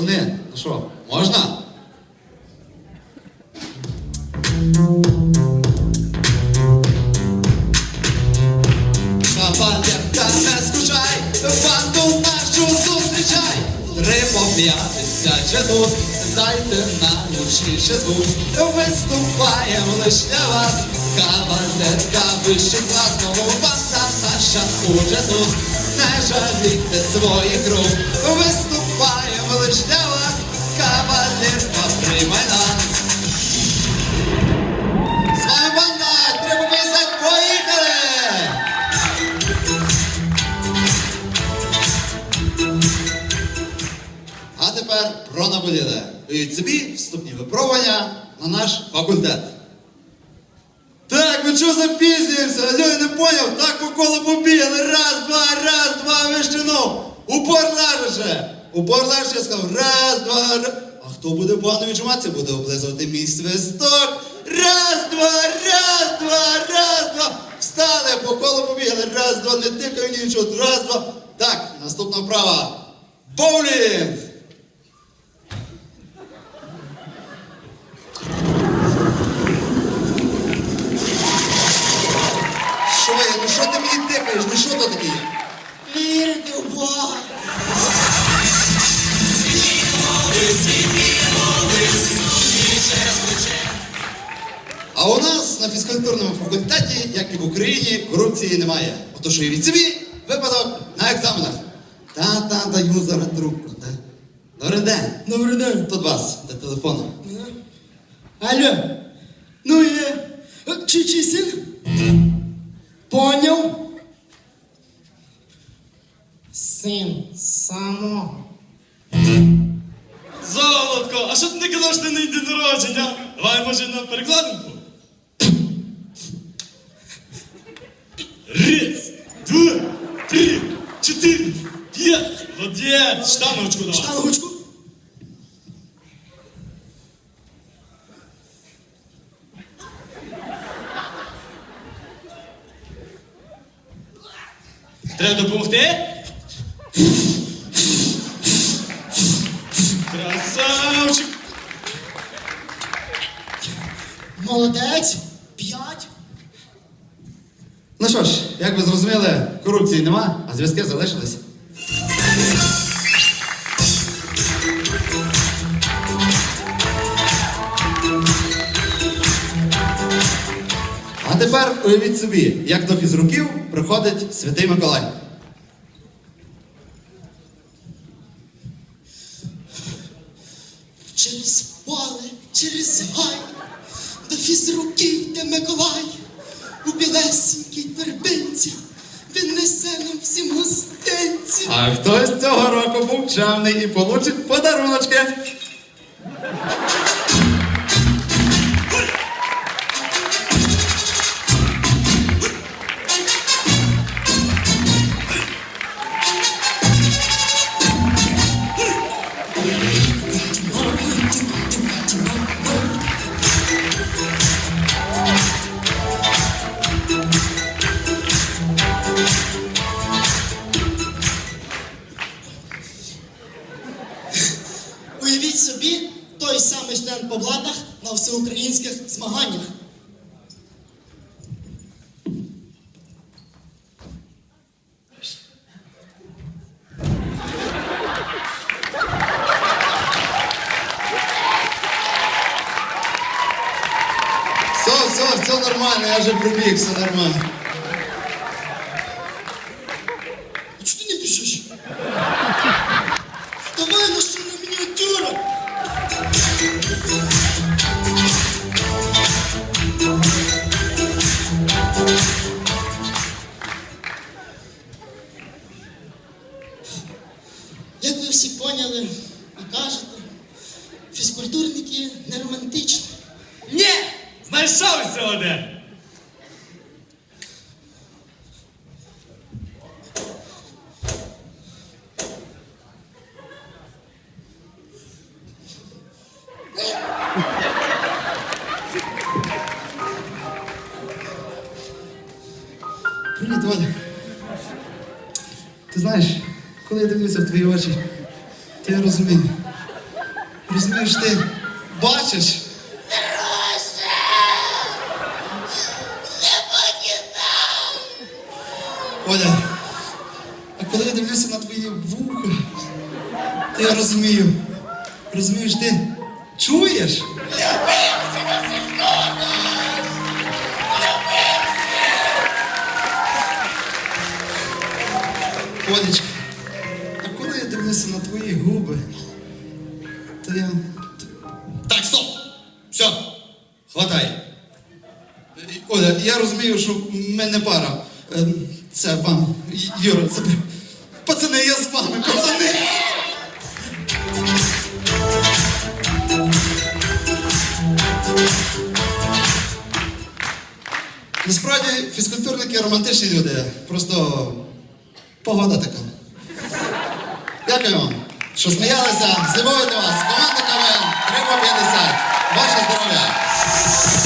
Пацани, ну що, можна? Кавалерка, не скучай, банду нашу зустрічай. Три поп'ятися чи тут, дайте нам гучніше звук. Виступаємо лиш для вас, кавалерка, вищий клас, ну банда наша уже тут. Не жалійте своїх рук, виступаємо вас, кавалерка, приймай. З вами банда, треба писати, поїхали! А тепер про наболіле. Уявіть собі вступні випробування на наш факультет. Так, ми чого запізнюємося? Я не поняв, так по колу побігли. Раз, два, раз, два, вищину. Упор лежаче. Упор легше сказав, раз, два, раз. А хто буде погано віджиматися, буде облизувати мій свисток. Раз, два, раз, два, раз, два. Встали, по колу побігли. Раз, два, не тикаю нічого. Раз, два. Так, наступна вправа. Боулінг! А у нас на фізкультурному факультеті, як і в Україні, корупції немає. Отож уявіть собі випадок на екзаменах. Та-та, даю зараз трубку. Та. Добрий день. Добрий день. Тут вас, до телефону. Алло. Ну є. Чи чий син? Поняв? Син само. Золотко, а що ти не казав, що ти не день народження? Давай, може, на перекладинку? Раз, два, три, чотири, п'ять. Молодець, штаночку давай. Штангочку. Треба допомогти? Красавчик. Молодець. Що ж, як ви зрозуміли, корупції нема, а зв'язки залишились. А тепер уявіть собі, як до фізруків приходить святий Миколай. Через поле, через гай, до фізруків де Миколай, у білесінькій торбинці, він несе нам всім гостинці. А хтось цього року був чемний і получить подаруночки. Змаганнях. Все, все, все нормально, я вже пробіг, все нормально. Всі поняли і кажете, фізкультурники не романтичні. Ні! Знайшовся один! Привіт, Валя. Ти знаєш, коли я дивлюся в твої очі, я розумію. Розумієш, ти бачиш? Оля, а коли я дивлюся на твої вуха, то я розумію. Розумієш, ти чуєш? Олечка, хватай. Оля, я розумію, що в мене пара. Ем, Це вам, Юра, це. Пацани, я з вами, пацани! Насправді фізкультурники романтичні люди. Просто погода така. Дякую вам, що сміялися. З любов'ю до вас. Ваше здоров'я!